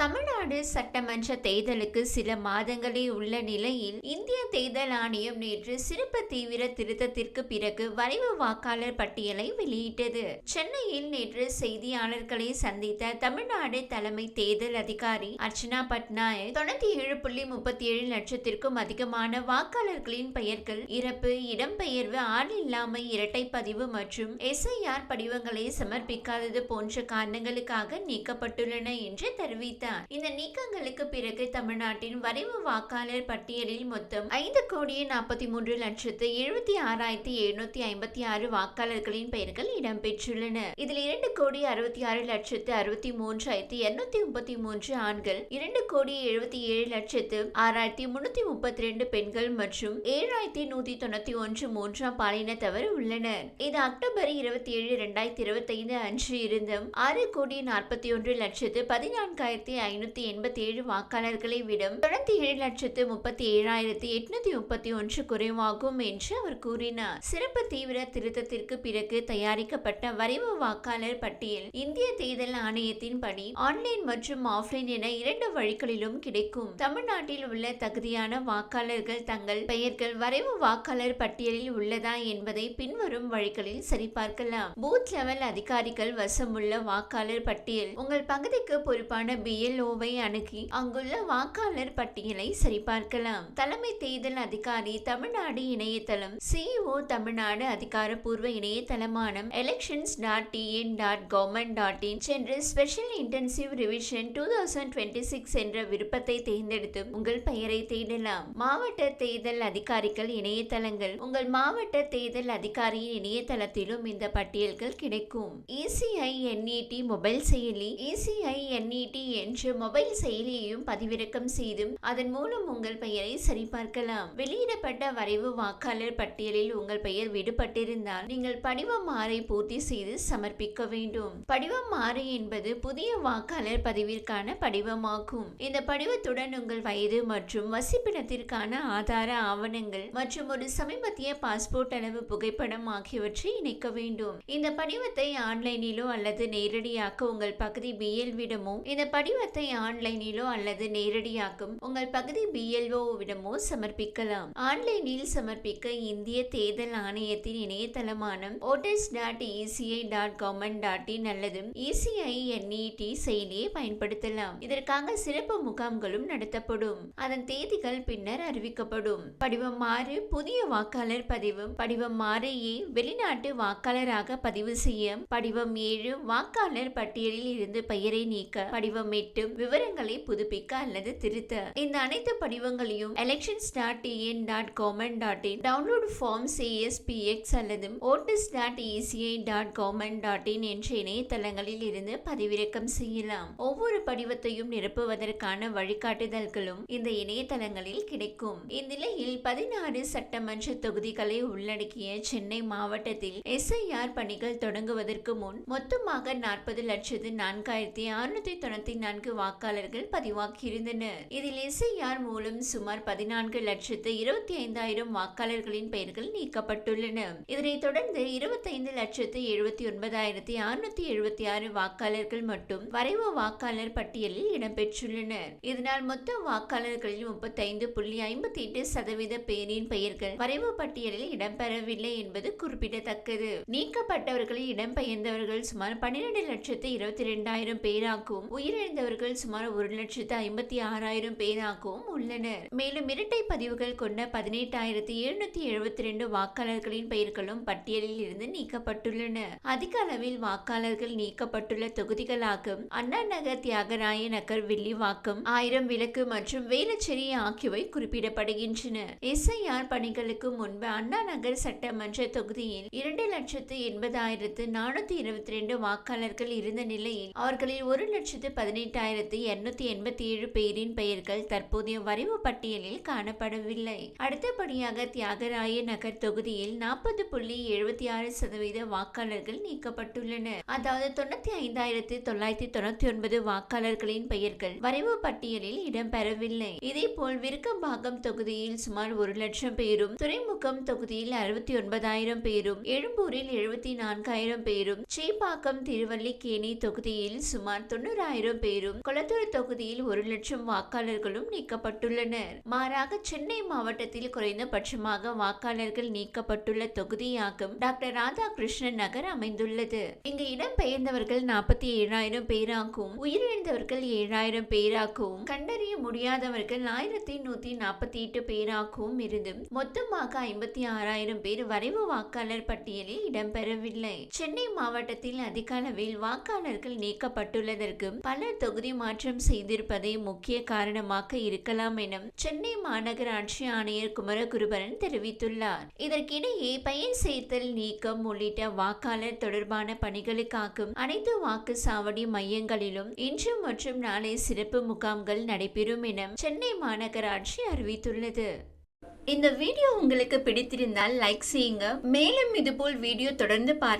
தமிழ்நாடு சட்டமன்ற தேர்தலுக்கு சில மாதங்களே உள்ள நிலையில் இந்திய தேர்தல் ஆணையம் நேற்று சிறப்பு தீவிர திருத்தத்திற்கு பிறகு வரைவு வாக்காளர் பட்டியலை வெளியிட்டது. சென்னையில் நேற்று செய்தியாளர்களை சந்தித்த தமிழ்நாடு தலைமை தேர்தல் அதிகாரி அர்ச்சனா பட்நாயக் தொண்ணூத்தி ஏழு புள்ளி முப்பத்தி ஏழு லட்சத்திற்கும் அதிகமான வாக்காளர்களின் பெயர்கள் இறப்பு இடம்பெயர்வு ஆள் இல்லாமை இரட்டை பதிவு மற்றும் எஸ்ஐஆர் படிவங்களை சமர்ப்பிக்காதது போன்ற காரணங்களுக்காக நீக்கப்பட்டுள்ளன என்று தெரிவித்தார். இந்த நீக்கங்களுக்கு பிறகு தமிழ்நாட்டின் வரைவு வாக்காளர் பட்டியலில் மொத்தம் ஐந்து கோடியே நாற்பத்தி மூன்று லட்சத்து எழுபத்தி ஆறாயிரத்தி எழுநூத்தி ஐம்பத்தி ஆறு வாக்காளர்களின் பெயர்கள் இடம்பெற்றுள்ளன. இதில் இரண்டு கோடி அறுபத்தி ஆறு லட்சத்து அறுபத்தி மூன்றாயிரத்தி இருநூத்தி முப்பத்தி மூன்று ஆண்கள் இரண்டு கோடி எழுபத்தி ஏழு லட்சத்து ஆறாயிரத்தி முன்னூத்தி முப்பத்தி ரெண்டு பெண்கள் மற்றும் ஏழாயிரத்தி நூத்தி தொண்ணூத்தி ஒன்று மூன்றாம் பாலினத்தவர் உள்ளனர். இது அக்டோபர் இருபத்தி ஏழு இரண்டாயிரத்தி இருபத்தி ஐந்து அன்று இருந்தும் ஆறு கோடி நாற்பத்தி ஒன்று லட்சத்து பதினான்காயிரத்தி ஐநூத்தி எண்பத்தி ஏழு வாக்காளர்களை விட தொடர்ந்து ஏழு லட்சத்து முப்பத்தி ஏழாயிரத்தி எட்நூத்தி முப்பத்தி ஒன்று குறைவாகும் என்று அவர் கூறினார். சிறப்பு தீவிர திருத்தத்திற்கு பிறகு தயாரிக்கப்பட்ட வரைவு வாக்காளர் பட்டியல் இந்திய தேர்தல் ஆணையத்தின் படி ஆன்லைன் மற்றும் ஆஃப்லைன் என இரண்டு வழிகளிலும் கிடைக்கும். தமிழ்நாட்டில் உள்ள தகுதியான வாக்காளர்கள் தங்கள் பெயர்கள் வரைவு வாக்காளர் பட்டியலில் உள்ளதா என்பதை பின்வரும் வழிகளில் சரிபார்க்கலாம். பூத் லெவல் அதிகாரிகள் வசமுள்ள வாக்காளர் பட்டியல் உங்கள் பகுதிக்கு பொறுப்பான பி பிஎல்ஓவை அணுகி அங்குள்ள வாக்காளர் பட்டியலை சரிபார்க்கலாம். தலைமை தேர்தல் அதிகாரி தமிழ்நாடு இணையதளம் சிஓ தமிழ்நாடு அதிகாரப்பூர்வ இணையதளமான elections dot TN dot government dot in சென்று special intensive revision two thousand twenty six என்ற விருப்பத்தை தேர்ந்தெடுத்து உங்கள் பெயரை தேடலாம். மாவட்ட தேர்தல் அதிகாரிகள் இணையதளங்கள் உங்கள் மாவட்ட தேர்தல் அதிகாரியின் இணையதளத்திலும் இந்த பட்டியல்கள் கிடைக்கும். இசிஐ என்இடி மொபைல் செயலி இசிஐ என்இடி என்று மொபைல் செயலியையும் பதிவிறக்கம் செய்தும் அதன் மூலம் உங்கள் பெயரை சரிபார்க்கலாம். வெளியிடப்பட்ட வரைவு வாக்காளர் பட்டியலில் உங்கள் பெயர் விடுபட்டிருந்தால் நீங்கள் படிவம் ஆறை பூர்த்தி செய்து சமர்ப்பிக்க வேண்டும். படிவம் ஆறு என்பது புதிய வாக்காளர் பதிவிற்கான படிவமாகும். இந்த படிவத்துடன் உங்கள் வயது மற்றும் வசிப்பிடத்திற்கான ஆதார ஆவணங்கள் மற்றும் ஒரு சமீபத்திய பாஸ்போர்ட் அளவு புகைப்படம் ஆகியவற்றை இணைக்க வேண்டும். இந்த படிவத்தை ஆன்லைனிலோ அல்லது நேரடியாக உங்கள் பகுதி பிஎல்விடமோ இந்த படிவ படிவத்தை ஆன்லைனிலோ அல்லது நேரடியாக்கும் உங்கள் பகுதி பிஎல்ஓவிடமோ சமர்ப்பிக்கலாம். ஆன்லைனில் சமர்ப்பிக்க இந்திய தேர்தல் ஆணையத்தின் இணையதளமான voters dot ECI dot government dot in அல்லது இசிஐ என்இடி செயலியை பயன்படுத்தலாம். இதற்காக சிறப்பு முகாம்களும் நடத்தப்படும். அதன் தேதிகள் பின்னர் அறிவிக்கப்படும். படிவம் ஆறு புதிய வாக்காளர் பதிவு. படிவம் ஆறு ஏ வெளிநாட்டு வாக்காளராக பதிவு செய்ய. படிவம் ஏழு வாக்காளர் பட்டியலில் இருந்து பெயரை நீக்க. படிவம் எட்டு விவரங்களை புதுப்பிக்க அல்லது திருத்த. இந்த அனைத்து படிவங்களையும் elections dot TN dot government dot in download form C S P X அல்லது voters dot ECI dot government dot in என்ற இணையதளங்களில் இருந்து பதிவிறக்கம் செய்யலாம். ஒவ்வொரு படிவத்தையும் நிரப்புவதற்கான வழிகாட்டுதல்களும் இந்த இணையதளங்களில் கிடைக்கும். இந்நிலையில் பதினாறு சட்டமன்ற தொகுதிகளை உள்ளடக்கிய சென்னை மாவட்டத்தில் எஸ்ஐஆர் பணிகள் தொடங்குவதற்கு முன் மொத்தமாக நாற்பது லட்சத்து நான்காயிரத்தி அறுநூத்தி தொண்ணூத்தி நான்கு வாக்காளர்கள் பதிவாகியிருந்தனர். இதில் எஸ்ஐஆர் மூலம் சுமார் பதினான்கு லட்சத்து இருபத்தி ஐந்தாயிரம் வாக்காளர்களின் பெயர்கள் நீக்கப்பட்டுள்ளன. இதனைத் தொடர்ந்து இருபத்தைந்து லட்சத்து எழுபத்தி ஒன்பதாயிரத்தி அறுநூத்தி எழுபத்தி ஆறு வாக்காளர்கள் மட்டும் வரைவு வாக்காளர் பட்டியலில் இடம்பெற்றுள்ளனர். இதனால் மொத்த வாக்காளர்களில் முப்பத்தைந்து புள்ளி ஐம்பத்தி எட்டு சதவீத பேரின் பெயர்கள் வரைவு பட்டியலில் இடம்பெறவில்லை என்பது குறிப்பிடத்தக்கது. நீக்கப்பட்டவர்களில் இடம்பெயர்ந்தவர்கள் சுமார் பன்னிரண்டு லட்சத்து இருபத்தி இரண்டாயிரம் பேராகவும் உயிரிழந்தவர்கள் சுமார் ஒரு லட்சத்து ஐம்பத்தி ஆறாயிரம் பேராகவும் உள்ளனர். மேலும் இரட்டை பதிவுகள் கொண்ட பதினெட்டாயிரத்தி எழுநூத்தி எழுபத்தி ரெண்டு வாக்காளர்களின் பெயர்களும் பட்டியலில் இருந்து நீக்கப்பட்டுள்ளன. அதிக அளவில் வாக்காளர்கள் நீக்கப்பட்டுள்ள தொகுதிகளாக அண்ணா நகர் தியாகராய நகர் வில்லிவாக்கம் ஆயிரம் விளக்கு மற்றும் வேலச்சேரி ஆகியவை குறிப்பிடப்படுகின்றன. எஸ்ஐஆர் பணிகளுக்கு முன்பு அண்ணா நகர் சட்டமன்ற தொகுதியில் இரண்டு லட்சத்து எண்பதாயிரத்து நானூத்தி இருபத்தி ரெண்டு வாக்காளர்கள் இருந்த நிலையில் அவர்களில் ஒரு லட்சத்து பதினெட்டு பதினெட்டாயிரத்து இருநூத்தி எண்பத்தி ஏழு பேரின் பெயர்கள் தற்போதைய வரைவு பட்டியலில் காணப்படவில்லை. அடுத்தபடியாக தியாகராய நகர் தொகுதியில் நாற்பது புள்ளி எழுபத்தி ஆறு சதவீத வாக்காளர்கள் நீக்கப்பட்டுள்ளனர். அதாவது தொண்ணூத்தி ஐந்தாயிரத்து தொள்ளாயிரத்தி தொண்ணூத்தி ஒன்பது வாக்காளர்களின் பெயர்கள் வரைவு பட்டியலில் இடம்பெறவில்லை. இதேபோல் விருக்கம்பாக்கம் தொகுதியில் சுமார் ஒரு லட்சம் பேரும் துறைமுகம் தொகுதியில் அறுபத்தி ஒன்பதாயிரம் பேரும் எழும்பூரில் எழுபத்தி நான்காயிரம் பேரும் சேப்பாக்கம் திருவல்லிக்கேணி தொகுதியில் சுமார் தொண்ணூறாயிரம் பேரும் பேரும் கொளத்தூர் தொகுதியில் ஒரு லட்சம் வாக்காளர்களும் நீக்கப்பட்டுள்ளனர். மாறாக சென்னை மாவட்டத்தில் குறைந்தபட்சமாக வாக்காளர்கள் நீக்கப்பட்டுள்ள தொகுதியாகும் டாக்டர் ராதாகிருஷ்ணன் நகர் அமைந்துள்ளது. இங்கு இடம்பெயர்ந்தவர்கள் நாற்பத்தி ஏழாயிரம் பேராகவும் உயிரிழந்தவர்கள் ஏழாயிரம் பேராகவும் கண்டறிய முடியாதவர்கள் ஆயிரத்தி நூத்தி நாற்பத்தி எட்டு பேராகவும் இருந்தும் மொத்தமாக ஐம்பத்தி ஆறாயிரம் பேர் வரைவு வாக்காளர் பட்டியலில் இடம்பெறவில்லை. சென்னை மாவட்டத்தில் அதிக அளவில் வாக்காளர்கள் நீக்கப்பட்டுள்ளதற்கு பல தொகுதி தகுதி மாற்றம் செய்திருப்பதே முக்கிய காரணமாக இருக்கலாம் என சென்னை மாநகராட்சி ஆணையர் குமரகுருபரன் தெரிவித்துள்ளார். இதற்கிடையே பெயர் சேர்த்தல் நீக்கம் உள்ளிட்ட வாக்காளர் தொடர்பான பணிகளுக்காக அனைத்து வாக்குச்சாவடி மையங்களிலும் இன்று மற்றும் நாளை சிறப்பு முகாம்கள் நடைபெறும் என சென்னை மாநகராட்சி அறிவித்துள்ளது. இந்த வீடியோ உங்களுக்கு பிடித்திருந்தால் லைக் செய்யுங்க. மேலும் இதுபோல் வீடியோ தொடர்ந்து பார்க்க